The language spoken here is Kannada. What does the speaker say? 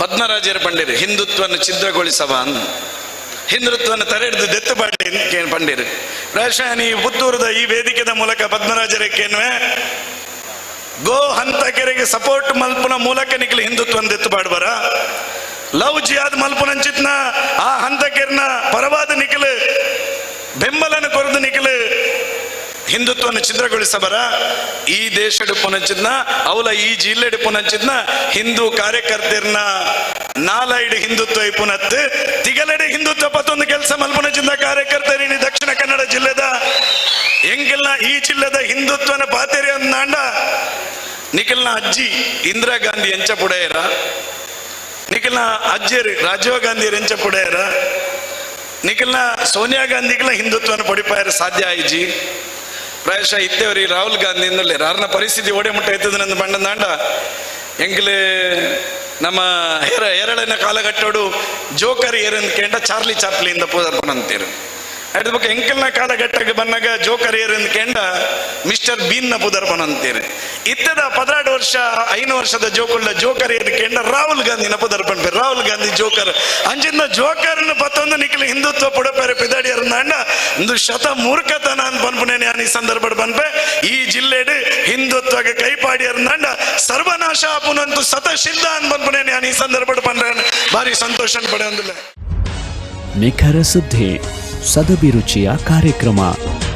ಪದ್ಮರಾಜರು ಪಂಡಿರು ಹಿಂದುತ್ವವನ್ನು ಛಿದ್ರಗೊಳಿಸವ ಹಿಂದುತ್ವವನ್ನು ತಡೆಹಿಡಿದು ದೆತ್ತು ಬಾಡಿ ಪಂಡಿರು ಪ್ರಾಯಶಃ ನೀವು ಪುತ್ತೂರದ ಈ ವೇದಿಕೆದ ಮೂಲಕ ಪದ್ಮರಾಜರಕ್ಕೇನುವೆ ಗೋ ಹಂತಕೆರೆಗೆ ಸಪೋರ್ಟ್ ಮಲ್ಪನ ಮೂಲಕ ನಿಕ್ಲಿ ಹಿಂದುತ್ವವನ್ನು ದೆತ್ತು ಪಾಡ್ಬಾರ ಲವ್ ಜಿಯಾದ್ ಮಲ್ಪುನಂಚಿತ್ನ ಆ ಹಂತಕೆರ್ನ ಪರವಾದ ನಿಖಿಲ್ ಬೆಂಬಲನ ಕೊರದು ನಿಖಿಲ್ ಹಿಂದುತ್ವವನ್ನು ಛಿದ್ರಗೊಳಿಸಬರ? ಈ ದೇಶಡು ಪುನಚಿದ್ನ ಅವಲ ಈ ಜಿಲ್ಲೆಡು ಪುನಚಿದ್ನ ಹಿಂದೂ ಕಾರ್ಯಕರ್ತೆರ್ನ ನಾಲೈಡು ಹಿಂದುತ್ವ ಪುನತ್ ತಿಗಲೆಡೆ ಹಿಂದುತ್ವ ಪತ್ತೊಂದು ಕೆಲಸ ಮಲ್ಪುನಚಿಂದ ಕಾರ್ಯಕರ್ತರಿನಿ ದಕ್ಷಿಣ ಕನ್ನಡ ಜಿಲ್ಲೆದ. ಎಂಗೆಲ್ಲ ಈ ಜಿಲ್ಲೆದ ಹಿಂದುತ್ವನ ಪಾತೆರಿ ಅಂದಾಂಡ ನಿಖಿಲ್ನ ಅಜ್ಜಿ ಇಂದಿರಾ ಗಾಂಧಿ ಎಂಚ ಪುಡೆಯರ. ನಿಖಿಲ್ನ ಅಜ್ಜಿಯರು ರಾಜೀವ್ ಗಾಂಧಿ ಎಂಚ ಪುಡೆಯರ. ನಿಖಿಲ್ನ ಸೋನಿಯಾ ಗಾಂಧಿಗಳ ಹಿಂದುತ್ವನ ಪಡಿಪಾಯರ ಸಾಧ್ಯ ಆಯ್ಜಿ. ಪ್ರಾಯಶಃ ಇದ್ದೇವ್ರಿ ರಾಹುಲ್ ಗಾಂಧಿ ಇಂದಲೇ ರಾರ್ನ ಪರಿಸ್ಥಿತಿ ಓಡೆ ಮುಟ್ಟ ಎತ್ತದ ನನ್ನ ಬಣ್ಣದಾಂಡ ಎಂಗ್ಲೆ ನಮ್ಮ ಹೆರ ಎರಡನೇ ಕಾಲಘಟ್ಟೋಡು ಜೋಕರ್ ಏರನ್ ಕೇಂಡ ಚಾರ್ಲಿ ಚಾಪ್ಲಿಯಿಂದ ಪೂದರ್ಪಣ ಅಂತೀರು. ಅದ್ರ ಬಗ್ಗೆ ಎಂಕಲ್ನ ಕಾಲಘಟ್ಟಕ್ಕೆ ಬಂದಾಗ ಜೋಕರ್ ಏರನ್ ಕೇಂಡ ಮಿಸ್ಟರ್ ಬೀನ್ನ ಪುದರ್ಪಣ ಅಂತೀರಿ. ಇತ್ತದ ಪದರಾಡು ವರ್ಷ ಐನು ವರ್ಷದ ಜೋಕುಳ್ಳ ಜೋಕರ್ ಏನು ಕೇಂದ್ರ ರಾಹುಲ್ ಪುದರ್ಪಣ ಪೇರು ರಾಹುಲ್ ಗಾಂಧಿ ಜೋಕರ್. ಅಂಚಿಂದ ಜೋಕರ್ನ ಪತ್ತೊಂದು ನಿಕ್ಲಿ ಹಿಂದುತ್ವ ಪುಡಪೇರೆ ಪಿದಾಡಿಯರ್ ನಾಣ್ಣ ಒಂದು ಶತ ಮೂರ್ಖತನ ಅಂತ ಬಂದ್ಪುಣೆ ನಾನು ಈ ಸಂದರ್ಭ ಬಂದ್ಬೆ ಈ ಜಿಲ್ಲೆಡು ಹಿಂದುತ್ವಗೆ ಕೈಪಾಡಿಯರ್ ನಂಡ ಸರ್ವನಾಶ ಸತ ಸತಶಿಲ್ದ ಅಂತ ಬಂದ್ಪುಣೆ ನಾನು ಈ ಸಂದರ್ಭ ಬಂದ್ರೆ. ಭಾರಿ ಸಂತೋಷ ಪಡೆ ಒಂದಿಲ್ಲ ನಿಖರ ಸುದ್ದಿ, ಸದಭಿರುಚಿಯ ಕಾರ್ಯಕ್ರಮ.